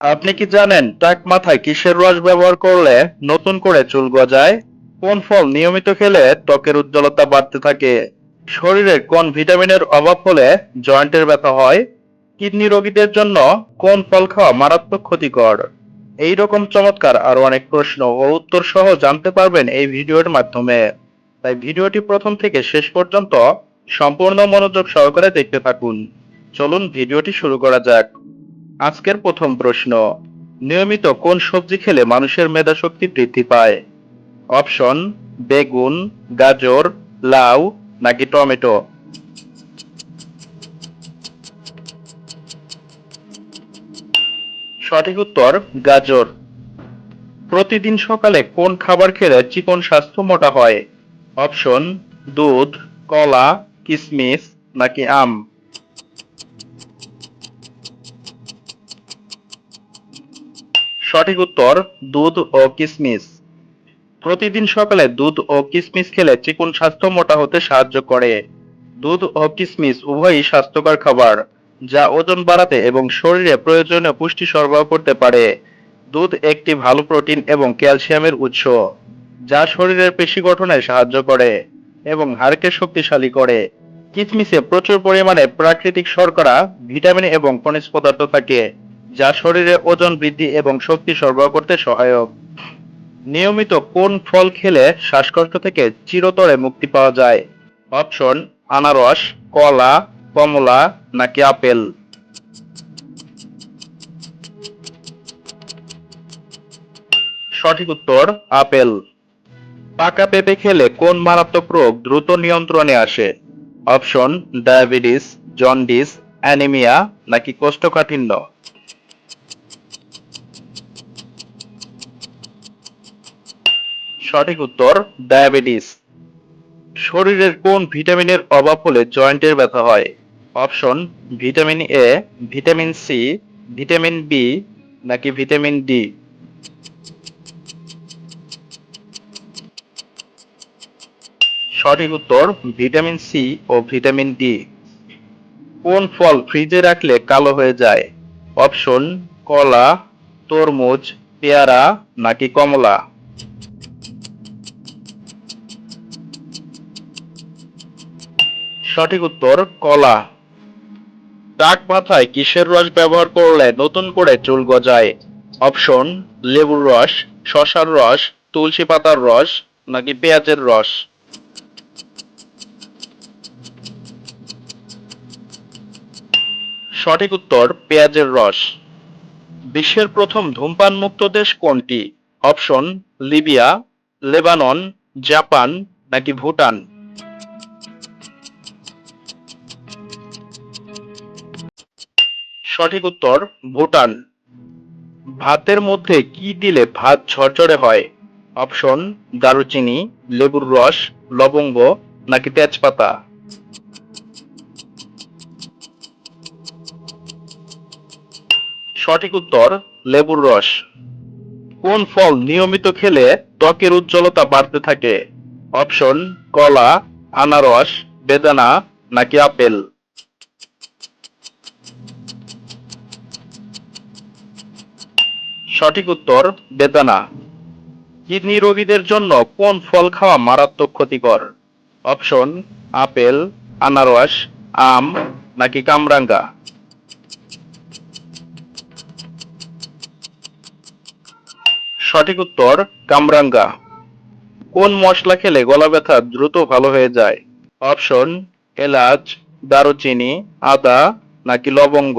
আপনি কি জানেন টাক মাথায় কিসের রস ব্যবহার করলে নতুন করে চুল গজায়? কোন ফল নিয়মিত খেলে ত্বকের উজ্জ্বলতা বাড়তে থাকে? শরীরে কোন ভিটামিনের অভাব হলে জয়েন্টের ব্যথা হয়? কিডনি রোগীদের জন্য কোন ফল খাওয়া মারাত্মক ক্ষতিকর? এই রকম চমৎকার আরও অনেক প্রশ্ন ও উত্তর সহ জানতে পারবেন এই ভিডিওর মাধ্যমে। তাই ভিডিওটি প্রথম থেকে শেষ পর্যন্ত সম্পূর্ণ মনোযোগ সহকারে দেখতে থাকুন। চলুন ভিডিওটি শুরু করা যাক। আজকের প্রথম প্রশ্ন, নিয়মিত কোন সবজি খেলে মানুষের মেধা শক্তি বৃদ্ধি পায়? অপশন, বেগুন, গাজর, লাউ নাকি টমেটো? সঠিক উত্তর, গাজর। প্রতিদিন সকালে কোন খাবার খেলে চিকন স্বাস্থ্য মোটা হয়? অপশন, দুধ, কলা কিশমিশ নাকি আম? সঠিক উত্তর, দুধ ও কিশমিশ প্রতিদিন সকালে দুধ ও কিশমিশ খেলে চিকন স্বাস্থ্য মোটা হতে সাহায্য করে। দুধ ও কিশমিশ উভয়ই স্বাস্থ্যকর খাবার, যা ওজন বাড়াতে এবং শরীরে প্রয়োজনীয় পুষ্টি সরবরাহ করতে পারে। দুধ একটি ভালো প্রোটিন এবং ক্যালসিয়ামের উৎস, যা শরীরের পেশি গঠনে সাহায্য করে এবং হাড়কে শক্তিশালী করে। কিশমিশে প্রচুর পরিমাণে প্রাকৃতিক শর্করা, ভিটামিন এবং খনিজ পদার্থ থাকে। যা শরীরে ওজন বৃদ্ধি এবং শক্তি সরবরাহ করতে সহায়ক। নিয়মিত কোন ফল খেলে শ্বাসকষ্ট থেকে চিরতরে মুক্তি পাওয়া যায়? অপশন, আনারস, কলা, কমলা নাকি আপেল? সঠিক উত্তর, আপেল। পাকা পেঁপে খেলে কোন মারাত্মক রোগ দ্রুত নিয়ন্ত্রণে আসে? অপশন, ডায়াবেটিস, জন্ডিস, অ্যানিমিয়া নাকি কোষ্ঠকাঠিন্য? সঠিক উত্তর, ডায়াবেটিস। শরীরের কোন ভিটামিনের অভাব হলে জয়েন্টের ব্যথা হয়? Option, vitamin A, vitamin C, vitamin B, নাকি ভিটামিন ডি? সঠিক উত্তর, ভিটামিন সি ও ভিটামিন ডি। কোন ফল ফ্রিজে রাখলে কালো হয়ে যায়? অপশন, কলা, তরমুজ, পেয়ারা, নাকি কমলা? সঠিক উত্তর, কলা। ডাক মাথায় কিসের রস ব্যবহার করলে নতুন করে চুল গজায়? অপশন, লেবুর রস, শশার রস, তুলসী পাতার রস, নাকি পেঁয়াজের রস? সঠিক উত্তর, পেঁয়াজের রস। বিশ্বের প্রথম ধূমপান মুক্ত দেশ কোনটি? অপশন, লিবিয়া, লেবানন, জাপান, নাকি ভুটান? সঠিক উত্তর, ভুটান। ভাতের মধ্যে কি দিলে ভাত ঝরঝরে হয়? অপশন, দারুচিনি, লেবুর রস, লবঙ্গ, নাকি তেজপাতা? সঠিক উত্তর, লেবুর রস। কোন ফল নিয়মিত খেলে ত্বকের উজ্জ্বলতা বাড়তে থাকে? অপশন, কলা, আনারস, বেদানা, নাকি আপেল? সঠিক উত্তর, বেদানা। কিডনি রোগীদের জন্য কোন ফল খাওয়া মারাত্মক ক্ষতিকর? অপশন, আপেল, আনারস, আম নাকি কামরাঙ্গা? সঠিক উত্তর, কামরাঙ্গা। কোন মশলা খেলে গলা ব্যথা দ্রুত ভালো হয়ে যায়? অপশন, এলাচ, দারুচিনি, আদা নাকি লবঙ্গ?